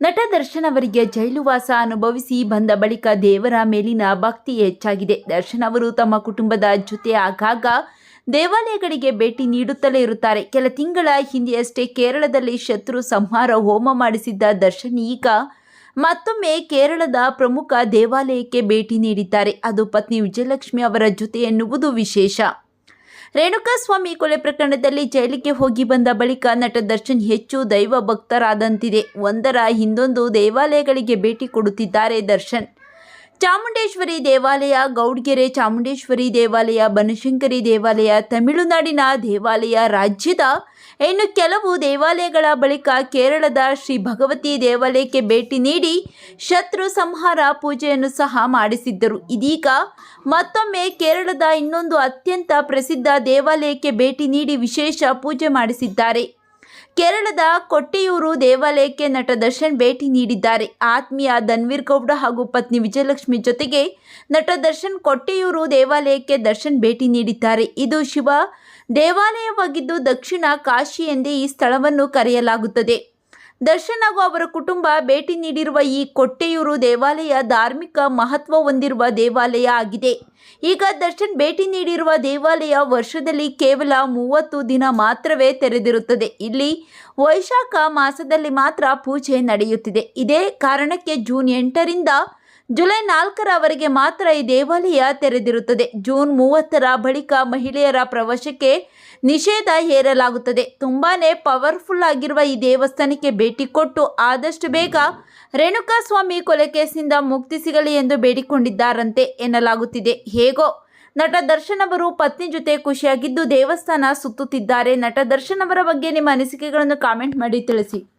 ನಟ ದರ್ಶನ್ ಅವರಿಗೆ ಜೈಲುವಾಸ ಅನುಭವಿಸಿ ಬಂದ ಬಳಿಕ ದೇವರ ಮೇಲಿನ ಭಕ್ತಿ ಹೆಚ್ಚಾಗಿದೆ. ದರ್ಶನ್ ಅವರು ತಮ್ಮ ಕುಟುಂಬದ ಜೊತೆ ಆಗಾಗ ದೇವಾಲಯಗಳಿಗೆ ಭೇಟಿ ನೀಡುತ್ತಲೇ ಇರುತ್ತಾರೆ. ಕೆಲ ತಿಂಗಳ ಹಿಂದೆಯಷ್ಟೇ ಕೇರಳದಲ್ಲಿ ಶತ್ರು ಸಂಹಾರ ಹೋಮ ಮಾಡಿಸಿದ್ದ ದರ್ಶನ್ ಈಗ ಮತ್ತೊಮ್ಮೆ ಕೇರಳದ ಪ್ರಮುಖ ದೇವಾಲಯಕ್ಕೆ ಭೇಟಿ ನೀಡಿದ್ದಾರೆ. ಅದು ಪತ್ನಿ ವಿಜಯಲಕ್ಷ್ಮಿ ಅವರ ಜೊತೆ ಎನ್ನುವುದು ವಿಶೇಷ. ರೇಣುಕಾಸ್ವಾಮಿ ಕೊಲೆ ಪ್ರಕರಣದಲ್ಲಿ ಜೈಲಿಗೆ ಹೋಗಿ ಬಂದ ಬಳಿಕ ನಟ ದರ್ಶನ್ ಹೆಚ್ಚು ದೈವ ಭಕ್ತರಾದಂತಿದೆ ಒಂದರ ಹಿಂದೊಂದು ದೇವಾಲಯಗಳಿಗೆ ಭೇಟಿ ಕೊಡುತ್ತಿದ್ದಾರೆ ದರ್ಶನ್. ಚಾಮುಂಡೇಶ್ವರಿ ದೇವಾಲಯ, ಗೌಡ್ಗೆರೆ ಚಾಮುಂಡೇಶ್ವರಿ ದೇವಾಲಯ, ಬನಶಂಕರಿ ದೇವಾಲಯ, ತಮಿಳುನಾಡಿನ ದೇವಾಲಯ ರಾಜ್ಯದ ಇನ್ನು ಕೆಲವು ದೇವಾಲಯಗಳ ಬಳಿಕ ಕೇರಳದ ಶ್ರೀ ಭಗವತಿ ದೇವಾಲಯಕ್ಕೆ ಭೇಟಿ ನೀಡಿ ಶತ್ರು ಸಂಹಾರ ಪೂಜೆಯನ್ನು ಸಹ ಮಾಡಿಸಿದ್ದರು. ಇದೀಗ ಮತ್ತೊಮ್ಮೆ ಕೇರಳದ ಇನ್ನೊಂದು ಅತ್ಯಂತ ಪ್ರಸಿದ್ಧ ದೇವಾಲಯಕ್ಕೆ ಭೇಟಿ ನೀಡಿ ವಿಶೇಷ ಪೂಜೆ ಮಾಡಿಸಿದ್ದಾರೆ. ಕೇರಳದ ಕೊಟ್ಟಿಯೂರು ದೇವಾಲಯಕ್ಕೆ ನಟ ದರ್ಶನ್ ಭೇಟಿ ನೀಡಿದ್ದಾರೆ. ಆತ್ಮೀಯ ಧನ್ವೀರ್ ಗೌಡ ಹಾಗೂ ಪತ್ನಿ ವಿಜಯಲಕ್ಷ್ಮಿ ಜೊತೆಗೆ ನಟ ದರ್ಶನ್ ಕೊಟ್ಟಿಯೂರು ದೇವಾಲಯಕ್ಕೆ ದರ್ಶನ್ ಭೇಟಿ ನೀಡಿದ್ದಾರೆ. ಇದು ಶಿವ ದೇವಾಲಯವಾಗಿದ್ದು ದಕ್ಷಿಣ ಕಾಶಿ ಎಂದೇ ಈ ಸ್ಥಳವನ್ನು ಕರೆಯಲಾಗುತ್ತದೆ. ದರ್ಶನ್ ಹಾಗೂ ಅವರ ಕುಟುಂಬ ಭೇಟಿ ನೀಡಿರುವ ಈ ಕೊಟ್ಟೆಯೂರು ದೇವಾಲಯ ಧಾರ್ಮಿಕ ಮಹತ್ವ ಹೊಂದಿರುವ ದೇವಾಲಯ ಆಗಿದೆ. ಈಗ ದರ್ಶನ್ ಭೇಟಿ ನೀಡಿರುವ ದೇವಾಲಯ ವರ್ಷದಲ್ಲಿ ಕೇವಲ ಮೂವತ್ತು ದಿನ ಮಾತ್ರವೇ ತೆರೆದಿರುತ್ತದೆ. ಇಲ್ಲಿ ವೈಶಾಖ ಮಾಸದಲ್ಲಿ ಮಾತ್ರ ಪೂಜೆ ನಡೆಯುತ್ತಿದೆ. ಇದೇ ಕಾರಣಕ್ಕೆ ಜೂನ್ ಎಂಟರಿಂದ ಜುಲೈ ನಾಲ್ಕರವರೆಗೆ ಮಾತ್ರ ಈ ದೇವಾಲಯ ತೆರೆದಿರುತ್ತದೆ. ಜೂನ್ ಮೂವತ್ತರ ಬಳಿಕ ಮಹಿಳೆಯರ ಪ್ರವೇಶಕ್ಕೆ ನಿಷೇಧ ಹೇರಲಾಗುತ್ತದೆ. ತುಂಬಾ ಪವರ್ಫುಲ್ ಆಗಿರುವ ಈ ದೇವಸ್ಥಾನಕ್ಕೆ ಭೇಟಿ ಕೊಟ್ಟು ಆದಷ್ಟು ಬೇಗ ರೇಣುಕಾಸ್ವಾಮಿ ಕೊಲೆ ಕೇಸಿಂದ ಮುಕ್ತಿ ಸಿಗಲಿ ಎಂದು ಬೇಡಿಕೊಂಡಿದ್ದಾರಂತೆ ಎನ್ನಲಾಗುತ್ತಿದೆ. ಹೇಗೋ ನಟ ದರ್ಶನ್ ಅವರು ಪತ್ನಿ ಜೊತೆ ಖುಷಿಯಾಗಿದ್ದು ದೇವಸ್ಥಾನ ಸುತ್ತುತ್ತಿದ್ದಾರೆ. ನಟ ದರ್ಶನ್ ಅವರ ಬಗ್ಗೆ ನಿಮ್ಮ ಅನಿಸಿಕೆಗಳನ್ನು ಕಾಮೆಂಟ್ ಮಾಡಿ ತಿಳಿಸಿ.